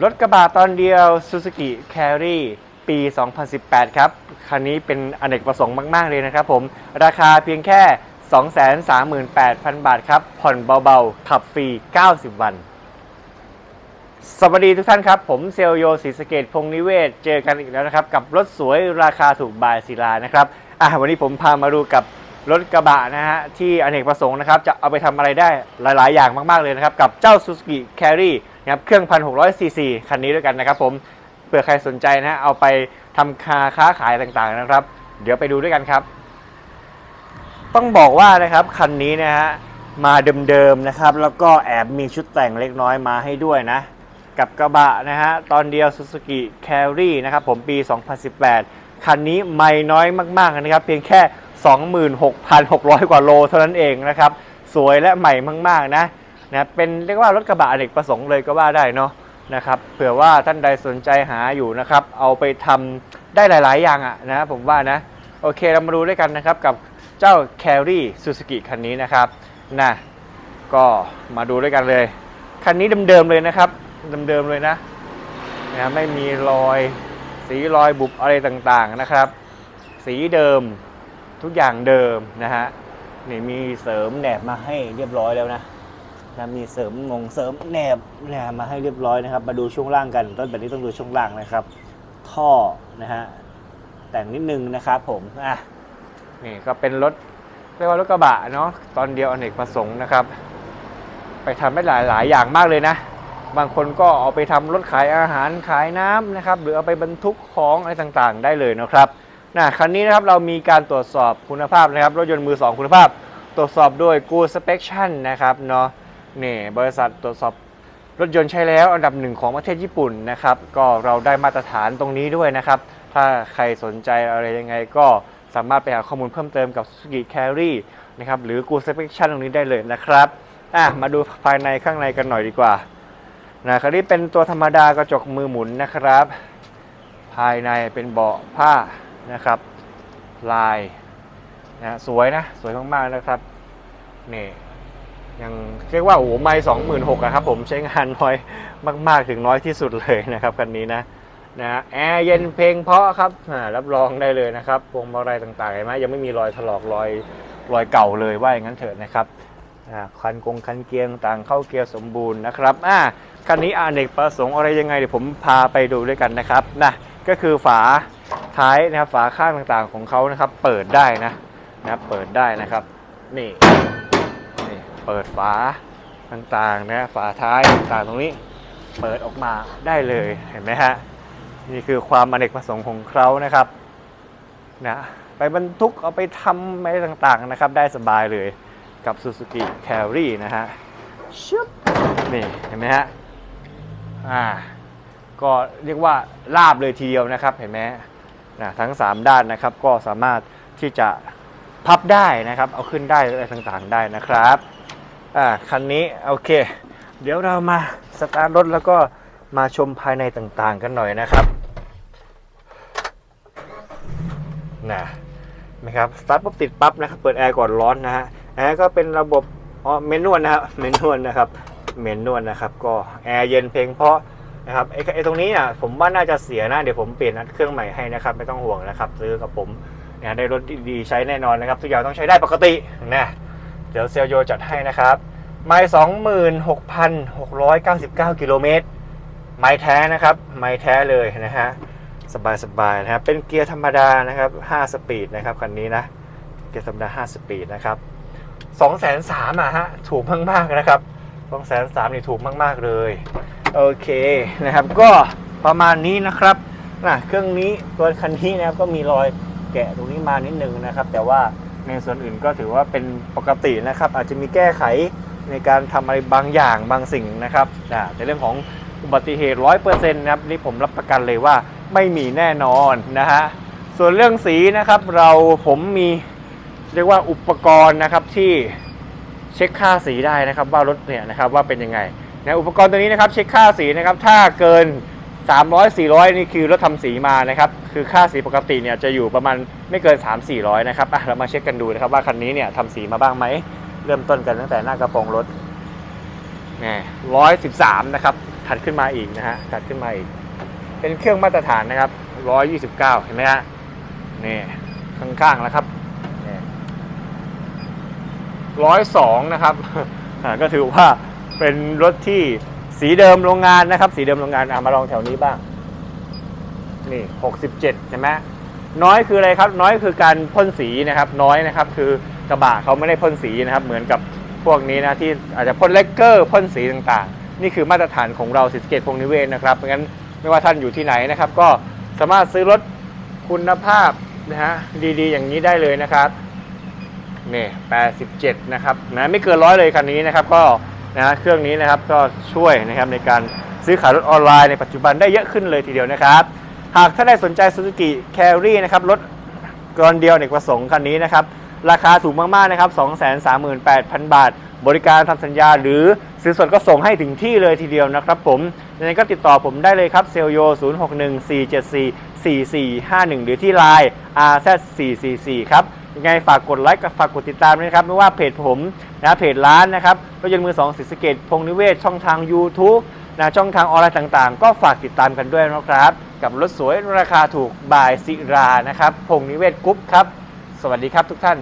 รถกระบะตอนเดียว Suzuki Carry ปี 2018 ครับ คันนี้เป็นอเนกประสงค์มาก ๆ เลยนะครับผม ราคาเพียงแค่ 238,000 บาทครับ ผ่อนเบา ๆ ขับฟรี 90 วัน สวัสดีทุกท่านครับ ผมเซลโยศรีสะเกตพงนิเวศ เจอกันอีกแล้วนะครับ กับรถสวยราคาถูกบายศิลานะครับ อะวันนี้ผมพามาดูกับรถกระบะนะฮะที่อเนกประสงค์นะครับ จะเอาไปทำอะไรได้หลาย ๆ อย่างมาก ๆ เลยนะครับ กับเจ้า Suzuki Carry นะครับเครื่อง1,600ซีซีคันนี้ด้วยกันนะครับผมเผื่อใครสนใจนะฮะเอาไปทำคาค้าขายต่างๆนะครับ เดี๋ยวไปดูด้วยกันครับ ต้องบอกว่านะครับคันนี้นะฮะมาเดิมๆนะครับ แล้วก็แอบมีชุดแต่งเล็กน้อยมาให้ด้วยนะ กับกระบะนะฮะตอนเดียว Suzuki Carry นะครับผมปี 2018 คันนี้ไม่น้อยมากๆนะครับ เพียงแค่ 26,600 กว่าโลเท่านั้นเองนะครับ สวยและใหม่มากๆนะ นะเป็นเรียกว่ารถกระบะอเนกประสงค์เลยก็ว่าได้เนาะนะครับเผื่อว่าท่านใดสนใจหาอยู่นะครับ เอาไปทำได้หลาย ๆ อย่างอะนะผมว่านะ โอเคเรามาดูด้วยกันนะครับกับเจ้า Carry Suzuki คันนี้นะครับนะก็มาดูด้วยกันเลย คันนี้เดิม ๆ เลยนะครับเดิม ๆ เลยนะนะไม่มีรอยสีรอยบุบอะไรต่าง ๆ นะครับ สีเดิมทุกอย่างเดิมนะฮะนี่มีเสริมแหนบมาให้เรียบร้อยแล้วนะ นะมีเสริมงงเสริมแหนบนบมาให้เรียบร้อยนะครับ มาดูช่วงล่างกันต้นแบบนี้ต้องดูช่วงล่างนะครับ ท่อนะฮะแต่งนิดนึงนะครับผมอะนี่ก็เป็นรถเรียกว่ารถกระบะเนาะตอนเดียวอเนกประสงค์นะครับ ไปทำได้หลายหลายอย่างมากเลยนะ บางคนก็เอาไปทำรถขายอาหารขายน้ำนะครับ หรือเอาไปบรรทุกของอะไรต่างๆ ได้เลยนะครับนะคันนี้นะครับเรามีการตรวจสอบคุณภาพนะครับ รถยนต์มือสองคุณภาพ ตรวจสอบด้วย Good Inspection นะครับเนาะ นี่บริษัทตรวจสอบรถยนต์ใช้แล้วอันดับหนึ่งของประเทศญี่ปุ่นนะครับ ก็เราได้มาตรฐานตรงนี้ด้วยนะครับ ถ้าใครสนใจอะไรยังไงก็สามารถไปหาข้อมูลเพิ่มเติมกับ Suzuki Carry นะครับหรือ Good Inspection ตรงนี้ได้เลยนะครับอะมาดูภายในข้างในกันหน่อยดีกว่านะคันนี้เป็นตัวธรรมดากระจกมือหมุนนะครับ ภายในเป็นเบาะผ้านะครับ ลายนะสวยนะ สวยมากๆนะครับนี่ ยังเรียกว่าโอ้โหไม่สองหมื่นหกครับผมใช้งานน้อยมาก ๆ ถึงน้อยที่สุดเลยนะครับคันนี้นะนะแอร์เย็นเพลงเพาะครับอ่ารับรองได้เลยนะครับพวงมาลัยต่างๆเห็นไหมยังไม่มีรอยถลอกรอยรอยเก่าเลยว่าอย่างนั้นเถอะนะครับอ่าคันกงคันเกียร์ต่างเข้าเกียร์สมบูรณ์นะครับอ่าคันนี้อเนกประสงค์อะไรยังไงเดี๋ยวผมพาไปดูด้วยกันนะครับนะก็คือฝาท้ายนะครับฝาข้างต่างๆของเขานะครับ เปิดได้นะนะเปิดได้นะครับ นี่ เปิดฝาต่างๆนะฝาท้ายต่างๆตรงนี้ เปิดออกมาได้เลยเห็นไหมฮะนี่คือความอเนกประสงค์ของเขานะครับนะไปบรรทุกเอาไปทำอะไรต่างๆนะครับ ได้สบายเลยกับ Suzuki Carry นะฮะชึบนี่เห็นไหมฮะอ่าก็เรียกว่าลาบเลยทีเดียวนะครับเห็นไหมนะทั้ง 3 ด้านนะครับก็สามารถที่จะพับได้นะครับ เอาขึ้นได้อะไรต่างๆได้นะครับ อ่าคันนี้โอเค เดี๋ยวเรามาสตาร์ทรถแล้วก็มาชมภายในต่างๆกันหน่อยนะครับนะนะครับสตาร์ทปุ๊บติดปั๊บนะครับ เปิดแอร์ก่อนร้อนนะฮะแอร์ก็เป็นระบบอ๋อเมนนวลนะครับเมนนวลนะครับเมนนวลนะครับ ก็แอร์เย็นเพลงเพราะนะครับไอ้ไอ้ตรงนี้อะผมว่าน่าจะเสียนะ เดี๋ยวผมเปลี่ยนเครื่องใหม่ให้นะครับไม่ต้องห่วงนะครับ ซื้อกับผมเนี่ยได้รถดีๆใช้แน่นอนนะครับ ทุกอย่างต้องใช้ได้ปกตินะ เดี๋ยวเซลโยจัดให้นะครับ ไม่สองหมื่นหกพันหกร้อยเก้าสิบเก้ากิโลเมตร ไม่แท้นะครับ ไม่แท้เลยนะฮะ สบายๆนะครับ เป็นเกียร์ธรรมดานะครับ5สปีดนะครับคันนี้นะ เกียร์ธรรมดา5สปีดนะครับสองแสนสามอะฮะ ถูกมากๆนะครับสองแสนสามนี่ถูกมากๆเลย โอเคนะครับ ก็ประมาณนี้นะครับนะเครื่องนี้ตัวคันนี้นะครับก็มีรอยแกะตรงนี้มานิดนึงนะครับ แต่ว่า ในส่วนอื่นก็ถือว่าเป็นปกตินะครับ อาจจะมีแก้ไขในการทำอะไรบางอย่างบางสิ่งนะครับในเรื่องของอุบัติเหตุร้อยเปอร์เซ็นต์นะครับนี่ผมรับประกันเลยว่าไม่มีแน่นอนนะฮะส่วนเรื่องสีนะครับเราผมมีเรียกว่าอุปกรณ์นะครับที่เช็คค่าสีได้นะครับว่ารถเนี่ยนะครับว่าเป็นยังไงนะอุปกรณ์ตัวนี้นะครับเช็คค่าสีนะครับถ้าเกิน 300 400 นี่คือรถทำสีมานะครับ คือค่าสีปกติเนี่ยจะอยู่ประมาณไม่เกิน 3 400 นะครับอะเรามาเช็คกันดูนะครับว่าคันนี้เนี่ยทำสีมาบ้างไหม เริ่มต้นกันตั้งแต่หน้ากระโปรงรถนี่ร้อยสิบสามนะครับ ถัดขึ้นมาอีกนะฮะ ถัดขึ้นมาอีก เป็นเครื่องมาตรฐานนะครับ129เห็นไหมฮะ นี่ข้างๆแล้วครับนี่ร้อยสองนะครับอ่าก็ถือว่าเป็นรถที่ สีเดิมโรงงานนะครับ สีเดิมโรงงานอะมาลองแถวนี้บ้าง นี่67ใช่ไหมน้อยคืออะไรครับ น้อยคือการพ่นสีนะครับ น้อยนะครับ คือกระบะเขาไม่ได้พ่นสีนะครับ เหมือนกับพวกนี้นะที่อาจจะพ่นเลกเกอร์พ่นสีต่างๆ นี่คือมาตรฐานของเราสิสเกตพงนิเวศนะครับเพราะงั้นไม่ว่าท่านอยู่ที่ไหนนะครับ ก็สามารถซื้อรถคุณภาพนะฮะดีๆ อย่างนี้ได้เลยนะครับนี่87 นะครับนะไม่เกินร้อยเลยคันนี้นะครับ ก็ นะเครื่องนี้นะครับก็ช่วยนะครับในการซื้อขายรถออนไลน์ในปัจจุบันได้เยอะขึ้นเลยทีเดียวนะครับ หากท่านได้สนใจ Suzuki Carry นะครับรถกรอนเดียวเอกประสงค์คันนี้นะครับราคาถูกมากๆนะครับ 238,000 บาท บริการทำสัญญาหรือซื้อสดก็ส่งให้ถึงที่เลยทีเดียวนะครับผมยังไงก็ติดต่อผมได้เลยครับเซลโย0614744451 หรือที่ Line RZ444 ครับยังไงฝากกดไลค์กับฝากกดติดตามด้วยนะครับ ไม่ว่าเพจผม นะเพจร้านนะครับรถยนต์มือสองสิสเกตพงนิเวศช่องทาง YouTube นะช่องทางออนไลน์ต่างๆ ก็ฝากติดตามกันด้วยนะครับ กับรถสวยราคาถูกบายศิรานะครับพงนิเวศกรุ๊ปครับ สวัสดีครับทุกท่าน